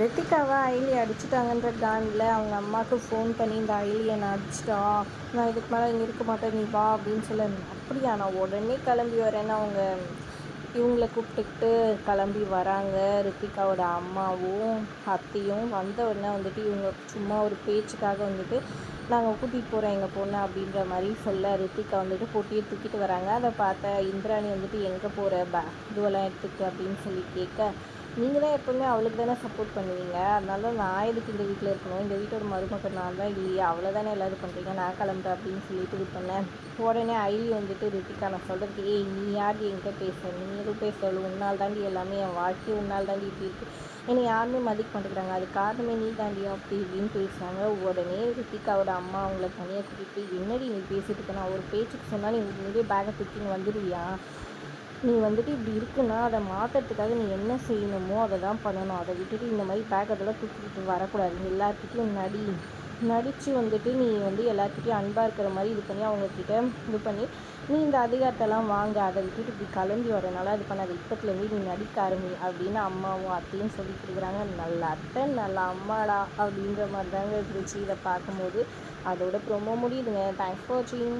ரித்திகாவை அயலி அடிச்சிட்டாங்கன்ற காண்டில் அவங்க அம்மாவுக்கு ஃபோன் பண்ணி இந்த ஐலி என்னை அடிச்சிட்டா? நான் இதுக்கு மேலே இங்கே இருக்க மாட்டேன் நீ வா அப்படின்னு சொல்ல அப்படியா நான் உடனே கிளம்பி வரேன்னு அவங்க இவங்களை கூப்பிட்டுக்கிட்டு கிளம்பி வராங்க. ரித்திகாவோட அம்மாவும் அத்தையும் வந்த உடனே வந்துட்டு இவங்க சும்மா ஒரு பேச்சுக்காக வந்துட்டு நாங்கள் கூட்டிகிட்டு போகிறோம் எங்கள் பொண்ணு அப்படின்ற மாதிரி சொல்ல ரித்திகா வந்துட்டு போட்டியை தூக்கிட்டு வராங்க. அதை பார்த்த இந்திராணி வந்துட்டு எங்கே போகிற பே இதுவெல்லாம் எடுத்துக்கிட்டு அப்படின்னு சொல்லி கேட்க நீங்கள் தான் எப்போவுமே அவளுக்கு தானே சப்போர்ட் பண்ணுவீங்க. அதனால நான் எதுக்கு இந்த வீட்டில் இருக்கணும்? இந்த வீட்டோட மருமக்கள் நான் தான் இல்லையா. அவ்வளோ தானே எல்லோரும் பண்ணுறீங்க நான் கிளம்புறேன் அப்படின்னு சொல்லிட்டு இது பண்ணேன். உடனே ஐலி வந்துட்டு ரித்திகா நான் சொல்கிறதுக்கு ஏய் நீ யார்? என்கிட்ட பேச. நீ எதுவும் பேசல உன்னால் தாண்டி எல்லாமே என் வாழ்க்கை உன்னால் தாண்டி இப்படி இருக்குது என்னை யாருமே மதிக்க மாட்டேங்கிறாங்க. அது காரணமே நீ தாண்டி அப்படி இப்படின்னு பேசுகிறாங்க உடனே ரித்திகாவோட அம்மா அவங்கள தனியாக கூட்டிகிட்டு என்னடி நீ பேசிட்டு இருக்கேன் நான் ஒரு பேச்சுக்கு சொன்னால் நீ உண்மையிலே பேக்கை தூக்கின்னு வந்துடுவியா நீ வந்துட்டு இப்படி இருக்குன்னா அதை மாற்றுறதுக்காக நீ என்ன செய்யணுமோ அதை தான் பண்ணணும். அதை விட்டுட்டு இந்த மாதிரி பேக்கத்தெல்லாம் தூக்கிட்டு வரக்கூடாது. எல்லாத்துக்கிட்டையும் நடி நடித்து வந்துட்டு நீ வந்து எல்லாத்துக்கிட்டையும் அன்பாக இருக்கிற மாதிரி இது பண்ணி அவங்கக்கிட்ட இது பண்ணி நீ இந்த அதிகாரத்தெல்லாம் வாங்க. அதை விட்டுட்டு இப்படி கலந்து வரனால அது பண்ணாது. இப்பத்துலேருந்து நீ நடிக்க ஆரம்பி அப்படின்னு அம்மாவும் அத்தையும் சொல்லி கொடுக்குறாங்க. நல்ல அத்தை நல்ல அம்மாடா அப்படின்ற மாதிரி தாங்க இருந்துச்சு. இதை பார்க்கும்போது அதோட ப்ரொமோ முடியுதுங்க. தேங்க்ஸ் ஃபார் வாட்சிங்